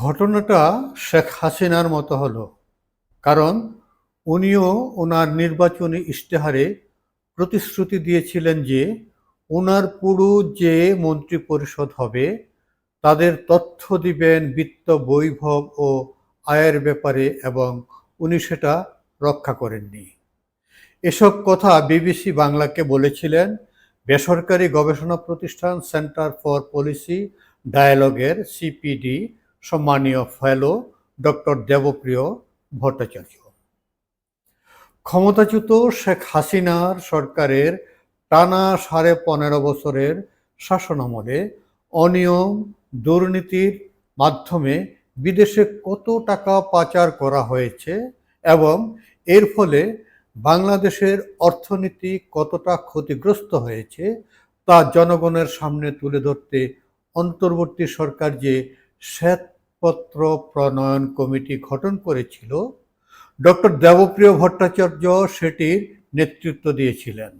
ঘটনাটা শেখ হাসিনার মতো হলো, কারণ উনিও ওনার নির্বাচনী ইশতেহারে প্রতিশ্রুতি দিয়েছিলেন যে ওনার পুরো যে মন্ত্রী পরিষদ হবে, তাদের তথ্য দিবেন বিত্ত, বৈভব ও আয়ের ব্যাপারে এবং উনি সেটা রক্ষা করেননি। এসব কথা বিবিসি বাংলাকে বলেছিলেন, বেসরকারি গবেষণা প্রতিষ্ঠান সেন্টার ফর পলিসি ডায়ালগের সিপিডি সম্মানীয় ফেলো ডক্টর দেবপ্রিয় ভট্টাচার্য। ক্ষমতাচ্যুত শেখ হাসিনার সরকারের টানা সাড়ে পনেরো বছরের শাসনামলে অনিয়ম, দুর্নীতির মাধ্যমে বিদেশে কত টাকা পাচার করা হয়েছে এবং এর ফলে বাংলাদেশের অর্থনীতি কতটা ক্ষতিগ্রস্ত হয়েছে তা জনগণের সামনে তুলে ধরতে অন্তর্বর্তী সরকার যে শ্বেতপত্র প্রণয়ন কমিটি গঠন করেছিল, ডক্টর দেবপ্রিয় ভট্টাচার্য সেটির নেতৃত্ব দিয়েছিলেন।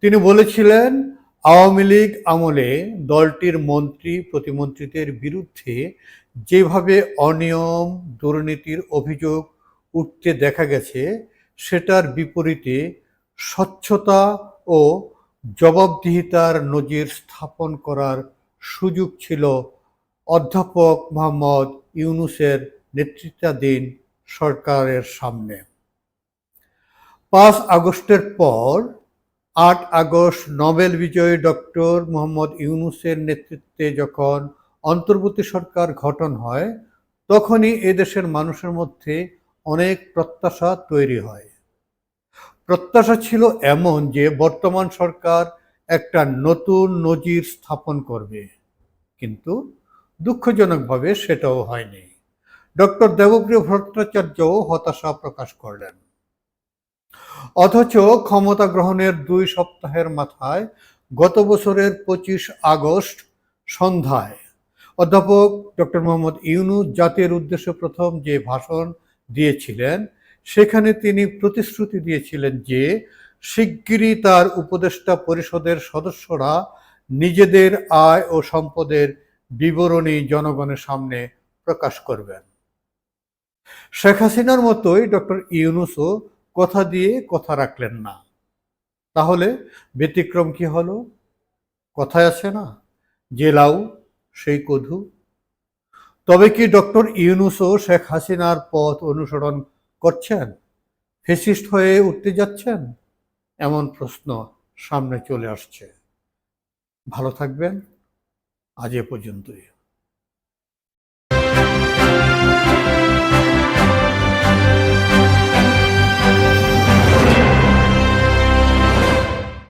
তিনি বলেছিলেন, আওয়ামী লীগ আমলে দলটির মন্ত্রী প্রতিমন্ত্রীদের বিরুদ্ধে যেভাবে অনিয়ম, দুর্নীতির অভিযোগ উঠতে দেখা গেছে, সেটার বিপরীতে স্বচ্ছতা ও জবাবদিহিতার নজির স্থাপন করার সুযোগ ছিল অধ্যাপক মোহাম্মদ ইউনুসের নেতৃত্বাধীন সরকারের সামনে। পাঁচ আগস্টের পর আট আগস্ট নোবেল বিজয়ী ডক্টর মোহাম্মদ ইউনুসের নেতৃত্বে যখন অন্তর্বর্তী সরকার গঠন হয়, তখনই এদেশের মানুষের মধ্যে অনেক প্রত্যাশা তৈরি হয়। প্রত্যাশা ছিল এমন যে বর্তমান সরকার একটা নতুন নজির স্থাপন করবে। কিন্তু দুঃখজনকভাবে সেটাও হয়নি। ডক্টর দেবপ্রিয় ভট্টাচার্যও হতাশা প্রকাশ করলেন। অথচ ক্ষমতা গ্রহণের দুই সপ্তাহের মাথায় গত বছরের পঁচিশ আগস্ট সন্ধ্যায় অধ্যাপক ডক্টর মোহাম্মদ ইউনুস জাতির উদ্দেশ্যে প্রথম যে ভাষণ দিয়েছিলেন, সেখানে তিনি প্রতিশ্রুতি দিয়েছিলেন যে শিগগিরই তার উপদেষ্টা পরিষদের সদস্যরা নিজেদের আয় ও সম্পদের বিবরণী জনগণের সামনে প্রকাশ করবেন। শেখ হাসিনার মতোই ডক্টর ইউনুসও কথা দিয়ে কথা রাখলেন না। তাহলে ব্যতিক্রম কি হলো? কথায় আছে না, যে লাউ, সেই কধু। তবে কি ডক্টর ইউনুসও শেখ হাসিনার পথ অনুসরণ করছেন? ফেসিস্ট হয়ে উঠতে যাচ্ছেন? এমন প্রশ্ন সামনে চলে আসছে। ভালো থাকবেন। আজ এ পর্যন্তই।